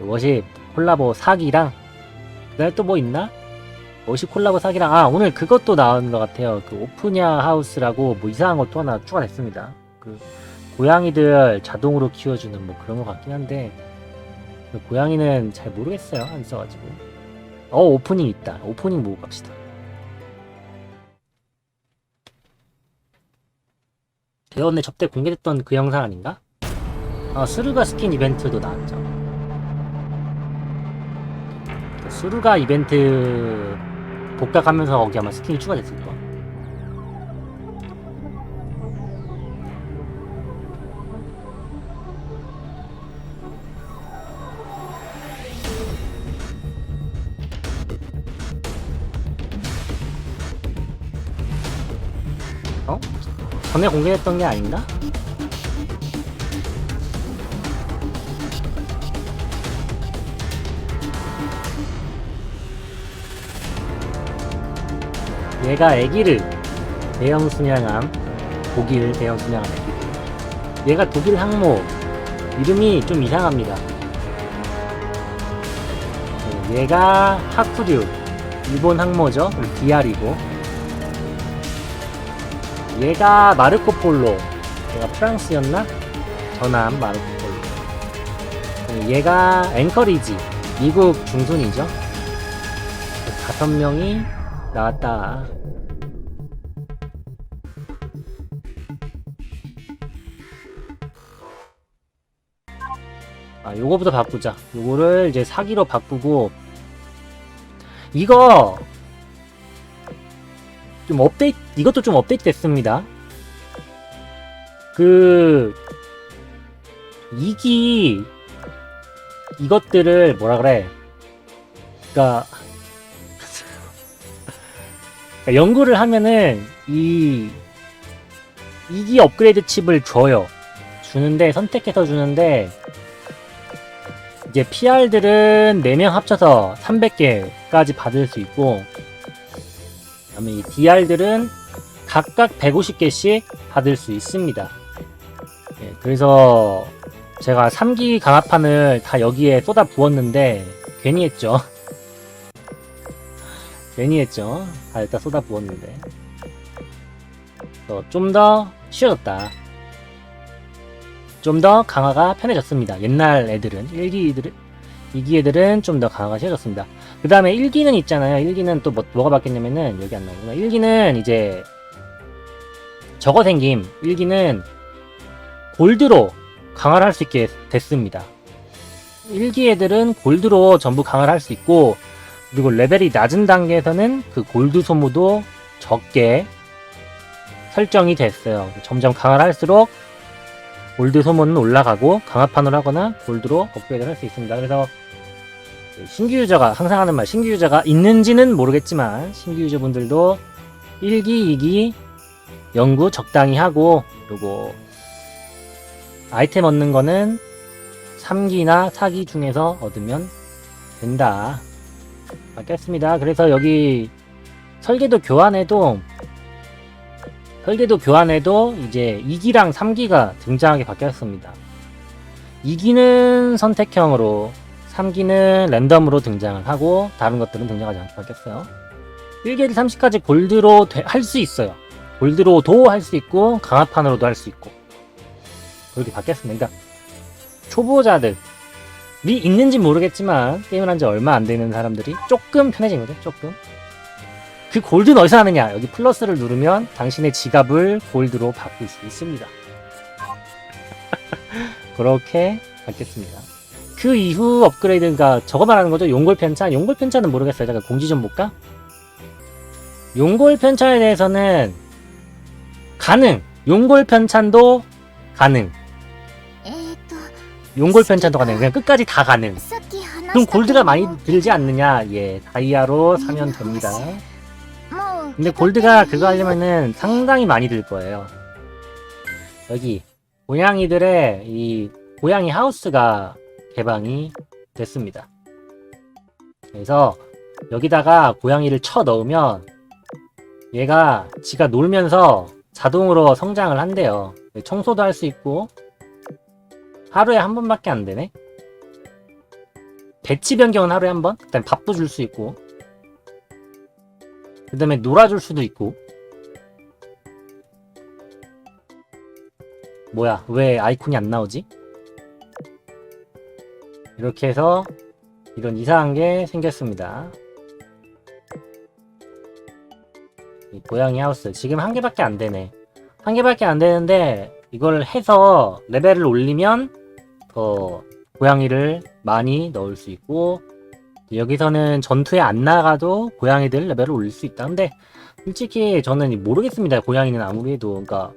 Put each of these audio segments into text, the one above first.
워십 콜라보 사기랑 그다음에 또뭐 있나? 워십 콜라보 사기랑 아 오늘 그것도 나온 것 같아요. 그 오프냐 하우스라고 뭐 이상한 것도 하나 추가됐습니다. 그 고양이들 자동으로 키워주는 뭐 그런 것 같긴 한데 그 고양이는 잘 모르겠어요. 안 써가지고 어 오프닝 있다. 오프닝 보고 갑시다. 대원내 접대 공개됐던 그 영상 아닌가? 아, 수루가 스킨 이벤트도 나왔죠. 수루가 이벤트 복각하면서 거기 아마 스킨이 추가됐을 거야. 어? 전에 공개됐던 게 아닌가? 얘가 애기를 대형 순양함 독일 대형 순양함. 애기를 얘가 독일 항모 이름이 좀 이상합니다. 네, 얘가 하쿠류 일본 항모죠. DR이고. 얘가 마르코 폴로 얘가 프랑스였나? 전함 마르코 폴로. 네, 얘가 앵커리지 미국 중순이죠. 다섯 명이 나왔다. 아, 요거부터 바꾸자. 요거를 이제 사기로 바꾸고, 이거, 좀 업데이트, 이것도 좀 업데이트 됐습니다. 그, 이기, 이것들을 뭐라 그래. 그니까, 그러니까 연구를 하면은 이 이기 업그레이드 칩을 줘요. 주는데 선택해서 주는데 이제 PR들은 4명 합쳐서 300개까지 받을 수 있고 그다음에 이 DR들은 각각 150개씩 받을 수 있습니다. 예, 그래서 제가 3기 강화판을 다 여기에 쏟아 부었는데 괜히 했죠. 괜히 했죠. 다 일단 쏟아 부었는데. 좀 더 쉬워졌다. 좀 더 강화가 편해졌습니다. 옛날 애들은, 1기 애들은, 2기 애들은 좀 더 강화가 쉬워졌습니다. 그 다음에 1기는 있잖아요. 1기는 또 뭐, 뭐가 바뀌었냐면은, 여기 안 나오구나. 1기는 이제, 저거 생김. 1기는 골드로 강화를 할 수 있게 됐습니다. 1기 애들은 골드로 전부 강화를 할 수 있고, 그리고 레벨이 낮은 단계에서는 그 골드 소모도 적게 설정이 됐어요. 점점 강화를 할수록 골드 소모는 올라가고 강화판으로 하거나 골드로 업그레이드를 할 수 있습니다. 그래서 신규 유저가 항상 하는 말 신규 유저가 있는지는 모르겠지만 신규 유저분들도 1기, 2기 연구 적당히 하고 요거 아이템 얻는 거는 3기나 4기 중에서 얻으면 된다. 바뀌었습니다. 그래서 여기 설계도 교환에도 설계도 교환에도 이제 2기랑 3기가 등장하게 바뀌었습니다. 2기는 선택형으로 3기는 랜덤으로 등장을 하고 다른 것들은 등장하지 않게 바뀌었어요. 1기에서 30까지 골드로 할 수 있어요. 골드로도 할 수 있고 강화판으로도 할 수 있고 그렇게 바뀌었습니다. 그러니까 초보자들 이 있는지 모르겠지만 게임을 한 지 얼마 안 되는 사람들이 조금 편해진 거죠 조금. 그 골드는 어디서 하느냐? 여기 플러스를 누르면 당신의 지갑을 골드로 바꿀 수 있습니다. 그렇게 바뀌었습니다. 그 이후 업그레이드가 저거 말하는 거죠? 용골 편차? 용골 편차는 모르겠어요. 잠깐 공지 좀 볼까? 용골 편차에 대해서는 가능. 용골 편찬도 가능 용골 편찬도 가능. 그냥 끝까지 다 가능. 그럼 골드가 많이 들지 않느냐? 예, 다이아로 사면 됩니다. 근데 골드가 그거 하려면은 상당히 많이 들 거예요. 여기 고양이들의 이 고양이 하우스가 개방이 됐습니다. 그래서 여기다가 고양이를 쳐 넣으면 얘가 지가 놀면서 자동으로 성장을 한대요. 청소도 할 수 있고 하루에 한 번밖에 안 되네. 배치 변경은 하루에 한 번. 그 다음에 밥도 줄 수 있고. 그 다음에 놀아줄 수도 있고. 뭐야? 왜 아이콘이 안 나오지? 이렇게 해서 이런 이상한 게 생겼습니다. 이 고양이 하우스 지금 한 개밖에 안 되네. 한 개밖에 안 되는데 이걸 해서 레벨을 올리면 더 고양이를 많이 넣을 수 있고 여기서는 전투에 안 나가도 고양이들 레벨을 올릴 수 있다. 근데 솔직히 저는 모르겠습니다. 고양이는 아무리 해도 그러니까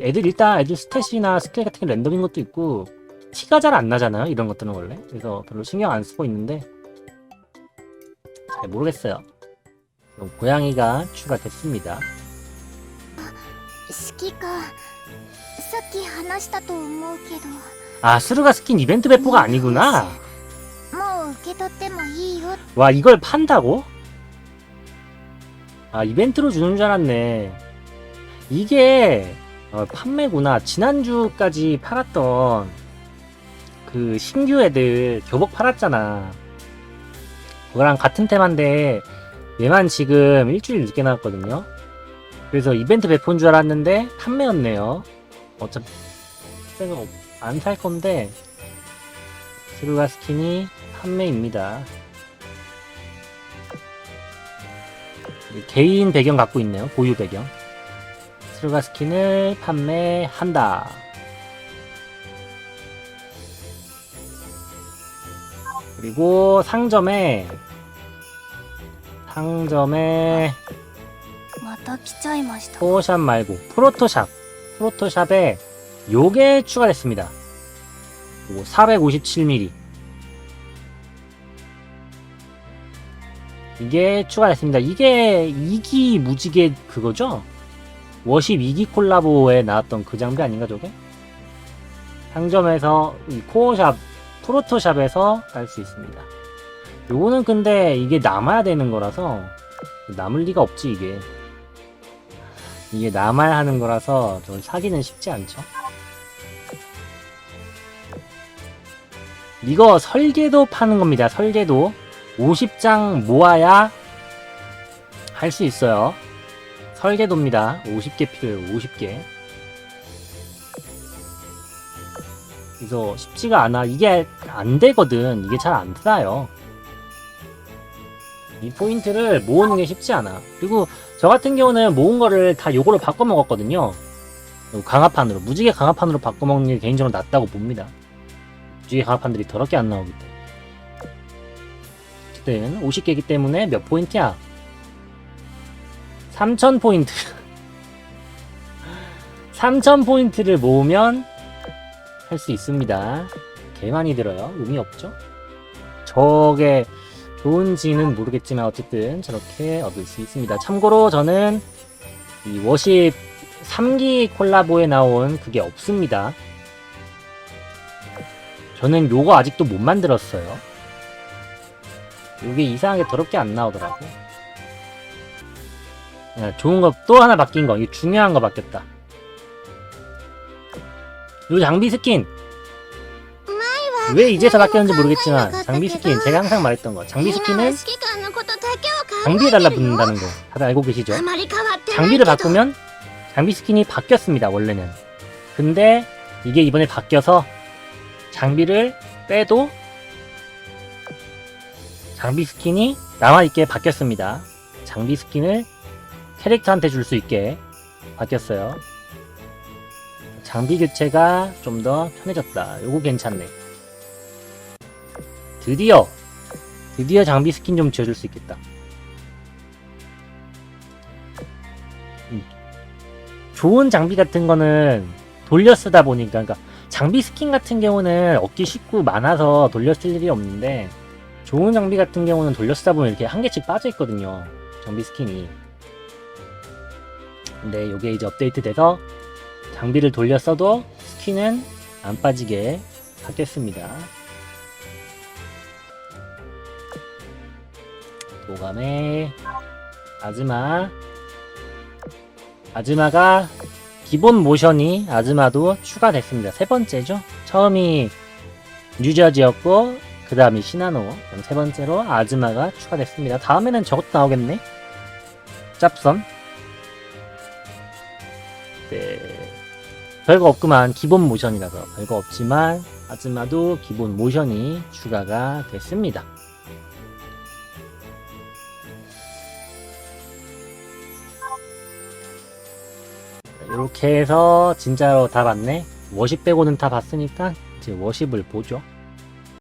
애들 일단 애들 스탯이나 스킬 같은 게 랜덤인 것도 있고 티가 잘 안 나잖아요. 이런 것들은 원래 그래서 별로 신경 안 쓰고 있는데 잘 모르겠어요. 그럼 고양이가 추가됐습니다. 好きかさっき話したと思うけど 아 스르가 스킨 이벤트 배포가 아니구나. 와 이걸 판다고? 아 이벤트로 주는 줄 알았네. 이게 어, 판매구나. 지난주까지 팔았던 그 신규 애들 교복 팔았잖아. 그거랑 같은 테마인데 얘만 지금 일주일 늦게 나왔거든요. 그래서 이벤트 배포인 줄 알았는데 판매였네요. 어차피 생각 없. 안 살 건데 드루가 스킨이 판매입니다. 개인 배경 갖고 있네요. 보유 배경. 드루가 스킨을 판매한다. 그리고 상점에 상점에 포샵 말고 프로토샵 프로토샵에 요게 추가됐습니다. 457mm 이게 추가됐습니다. 이게 2기 무지개 그거죠? 워십 2기 콜라보에 나왔던 그 장비 아닌가 저게? 상점에서 이 코어샵 프로토샵에서 할수 있습니다. 요거는 근데 이게 남아야 되는 거라서 남을 리가 없지 이게 이게 남아야 하는 거라서 좀 사기는 쉽지 않죠. 이거 설계도 파는 겁니다. 설계도 50장 모아야 할 수 있어요. 설계도입니다. 50개 필요해요. 50개. 그래서 쉽지가 않아. 이게 안 되거든. 이게 잘안 싸요. 이 포인트를 모으는 게 쉽지 않아. 그리고 저 같은 경우는 모은 거를 다 요거로 바꿔 먹었거든요. 강화판으로. 무지개 강화판으로 바꿔 먹는 게 개인적으로 낫다고 봅니다. 무지개 강화판들이 더럽게 안 나오기 때문에. 어쨌든 50개이기 때문에 몇 포인트야? 3000포인트. 3000포인트를 모으면 할 수 있습니다. 개 많이 들어요. 의미 없죠? 저게 좋은지는 모르겠지만 어쨌든 저렇게 얻을 수 있습니다. 참고로 저는 이 워십 3기 콜라보에 나온 그게 없습니다. 저는 요거 아직도 못 만들었어요. 요게 이상하게 더럽게 안 나오더라고. 네, 좋은 거 또 하나 바뀐 거. 이게 중요한 거 바뀌었다. 요 장비 스킨. 왜 이제서 바뀌었는지 모르겠지만 장비 스킨 제가 항상 말했던 거. 장비 스킨은 장비에 달라붙는다는 거 다들 알고 계시죠? 장비를 바꾸면 장비 스킨이 바뀌었습니다 원래는 근데 이게 이번에 바뀌어서 장비를 빼도 장비 스킨이 남아있게 바뀌었습니다. 장비 스킨을 캐릭터한테 줄 수 있게 바뀌었어요. 장비 교체가 좀 더 편해졌다. 요거 괜찮네. 드디어 드디어 장비 스킨 좀 지어줄 수 있겠다. 좋은 장비 같은 거는 돌려 쓰다 보니까 그러니까 장비 스킨 같은 경우는 얻기 쉽고 많아서 쓸 일이 없는데 좋은 장비 같은 경우는 돌려 쓰다 보면 이렇게 한 개씩 빠져 있거든요 장비 스킨이. 근데 이게 이제 업데이트 돼서 장비를 돌려 써도 스킨은 안 빠지게 바뀌었습니다. 도감의 아즈마 아즈마가 기본 모션이 아즈마도 추가됐습니다. 세 번째죠. 처음이 뉴저지였고 그 다음이 시나노, 세 번째로 아즈마가 추가됐습니다. 다음에는 저것도 나오겠네? 짭선. 네. 별거 없구만. 기본 모션이라서 별거 없지만, 아즈마도 기본 모션이 추가가 됐습니다. 이렇게 해서 진짜로 다 봤네. 워십 빼고는 다 봤으니까 이제 워십을 보죠.